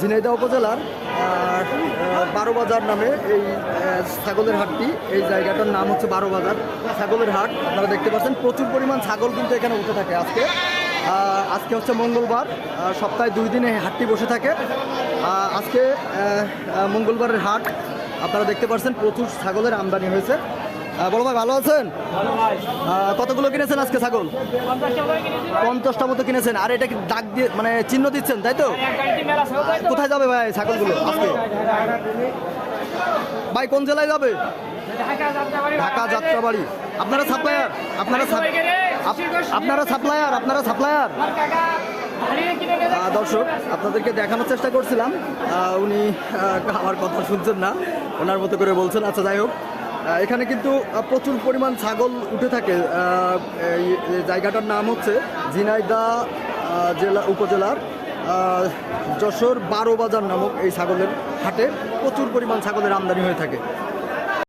ঝিনাইদহ উপজেলার বারো বাজার নামে এই ছাগলের হাটটি। এই জায়গাটার নাম হচ্ছে বারো বাজার ছাগলের হাট। আপনারা দেখতে পাচ্ছেন, প্রচুর পরিমাণ ছাগল কিন্তু এখানে উঠে থাকে আজকে। আজকে হচ্ছে মঙ্গলবার সপ্তাহে দুই দিনে হাটটি বসে থাকে। আজকে মঙ্গলবারের হাট, আপনারা দেখতে পাচ্ছেন, প্রচুর ছাগলের আমদানি হয়েছে। বড় ভাই, ভালো আছেন? কতগুলো কিনেছেন আজকে ছাগল? পঞ্চাশটা মতো কিনেছেন। আর এটা কি দাগ দিয়ে মানে চিহ্ন দিচ্ছেন, তাই তো? কোথায় যাবে ভাই ছাগলগুলো আজকে? ভাই, কোন জেলায় যাবে? ঢাকা যাত্রাবাড়ি। আপনারা সাপ্লায়ার? আপনারা আপনারা সাপ্লায়ার আপনারা সাপ্লায়ার? দর্শক, আপনাদেরকে দেখানোর চেষ্টা করছিলাম। উনি আমার কথা শুনছেন না। ওনার মতো করে বলছেন। আচ্ছা যাই হোক। এখানে কিন্তু প্রচুর পরিমাণ ছাগল উঠে থাকে। জায়গাটার নাম হচ্ছে ঝিনাইদা জেলা, উপজেলার যশোর বারো বাজার নামক এই ছাগলের হাটে প্রচুর পরিমাণ ছাগলের আমদানি হয়ে থাকে।